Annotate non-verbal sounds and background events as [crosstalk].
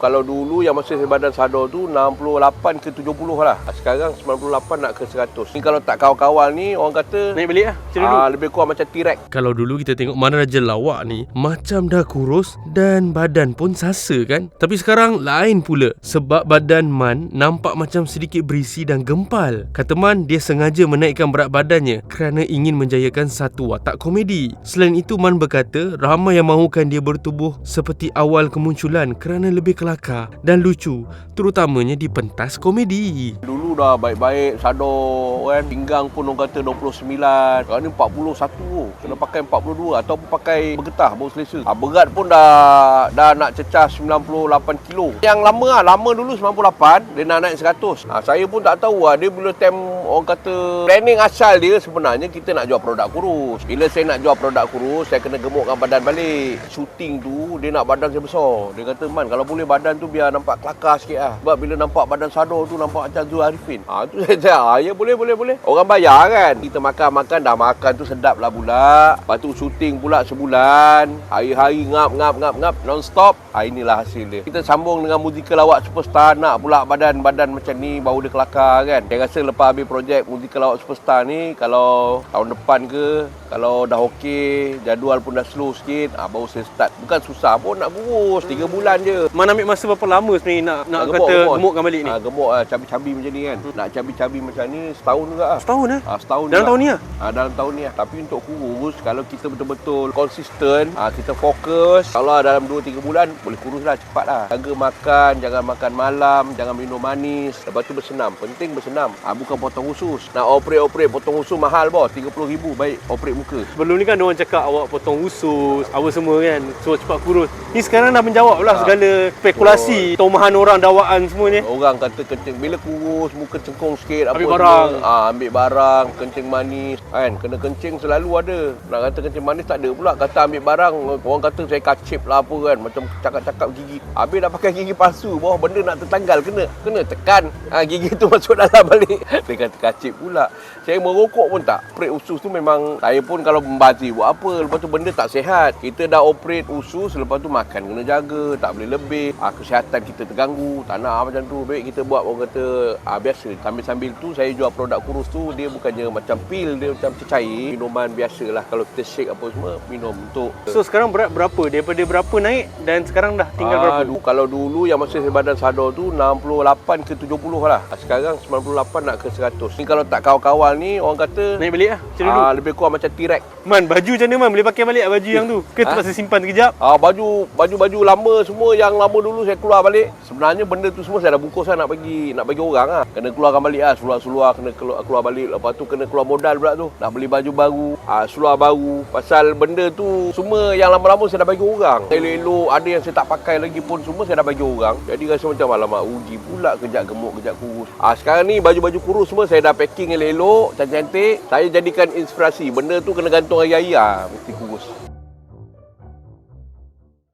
Kalau dulu yang masa saya badan sadar tu 68 ke 70 lah. Sekarang 98 nak ke 100. Ni kalau tak kawal-kawal ni orang kata Naik balik lah Macam dulu ah, lebih kurang macam T-Rex. Kalau dulu kita tengok mana Raja Lawak ni Macam dah kurus dan badan pun sasa kan Tapi sekarang lain pula Sebab badan Man nampak macam sedikit berisi dan gempal Kata Man dia sengaja menaikkan berat badannya Kerana ingin menjayakan satu watak komedi Selain itu Man berkata Ramai yang mahukan dia bertubuh seperti awal kemunculan Kerana lebih kelakar dan lucu Terutamanya di pentas komedi Dulu dah baik-baik sadar kan. Pinggang pun orang kata 29. Sekarang ni 41 tu. Kena pakai 42 ataupun pakai bergetah baru selesa. Ah, berat pun dah dah nak cecah 98 kilo. Yang lama lah, lama dulu 98, dia nak naik 100. Ah, saya pun tak tahu lah, dia bila time orang kata planning asal dia sebenarnya kita nak jual produk kurus. Bila saya nak jual produk kurus, saya kena gemukkan badan balik. Shooting tu, dia nak badan saya besar. Dia kata, Man, kalau boleh badan tu biar nampak kelakar sikit lah. Sebab bila nampak badan sadar tu, nampak macam Zul Arifin. Ah, tu saya cakap, ah, ya boleh, boleh, boleh. Orang bayar kan. Kita makan-makan, dah makan tu sedap lah pula. Lepas tu shooting pula sebulan. Hari-hari ngap, ngap, ngap, ngap, non-stop. Ah, inilah hasil dia. Kita sambung dengan musikal lawak superstar. Nak pula badan-badan macam ni, baru dia kelakar kan. Saya rasa lepas habis projek musikal lawak superstar ni, kalau tahun depan ke, kalau dah okey, jadual pun dah slow sikit, ah, baru saya start. Bukan susah pun nak kurus. 3 bulan je. Man ambil masa berapa lama sebenarnya nak nak Ah, kata gemukkan balik ni? Ah, gemuk lah, cabi-cabi macam ni kan. Nak cabi-cabi macam ni setahun juga lah. Setahun eh? Ah, setahun Dalam juga. tahun ni lah? Ah, dalam tahun ni lah. Tapi untuk kurus, kalau kita betul-betul konsisten, ah, kita fokus, kalau dalam 2-3 bulan, boleh kurus lah, cepat lah. Jaga makan, jangan makan malam, jangan minum manis. Lepas tu bersenam. Penting bersenam. Ah, bukan potong usus. Nak operate-operate, potong usus mahal bos. RM30,000 baik operate muka. Sebelum ni kan orang cakap awak potong usus, apa semua kan, so cepat kurus. Ni sekarang dah menjawab lah Ah. segala spekulasi, tomahan orang, dakwaan semua ni. Orang kata kencing bila kurus muka cengkung sikit Ambil apa barang. semua. Ah, ambil barang, kencing manis kan. Kena kencing selalu ada. Nak kata kencing manis tak ada pula. Kata ambil barang orang kata saya kacip lah apa kan macam cakap-cakap gigi. Habis dah pakai gigi palsu bawah benda nak tertanggal kena kena tekan. Ah, gigi tu [laughs] masuk dalam balik. Dia kata kacip pula. Saya merokok pun tak. Operate usus tu memang saya pun kalau membazir buat apa. Lepas tu benda tak sihat. Kita dah operate usus lepas tu makan kena jaga, tak boleh lebih. Ah, kesihatan kita terganggu. Tak nak macam tu. Baik kita buat orang kata ah, biasa. Sambil-sambil tu saya jual produk kurus tu dia bukannya macam pil, dia macam cecair. Minuman biasa lah. Kalau kita shake apa semua, minum untuk So sekarang berat berapa? Daripada berapa naik dan sekarang dah tinggal Ah, berapa? dulu, kalau dulu yang masa saya badan sadar tu 68 ke 70 lah. Ah, Sekarang 98 nak ke 100. Ni kalau tak kawal-kawal ni orang kata Naik balik lah macam dulu. ah, lebih kurang macam T-Rex. Man, baju macam mana Man? Boleh pakai balik tak baju yang tu? Ke Ha? terpaksa simpan sekejap? Ah, baju baju-baju lama semua yang lama dulu saya keluar balik. Sebenarnya benda tu semua saya dah bungkus lah nak bagi nak bagi orang lah. Kena keluarkan balik lah seluar-seluar kena keluar, keluar balik. Lepas tu kena keluar modal pula tu. Nak beli baju baru, ah, seluar baru. Pasal benda tu semua yang lama-lama saya dah bagi orang. Elok-elok ada yang saya tak pakai lagi pun semua saya dah bagi orang. Jadi rasa macam alamak rugi pula kejap gemuk kejap kurus. Ah, sekarang ni baju-baju kurus semua saya dah packing elok-elok, cantik-cantik. Saya jadikan inspirasi. Benda tu kena gantung hari-hari lah. Mesti.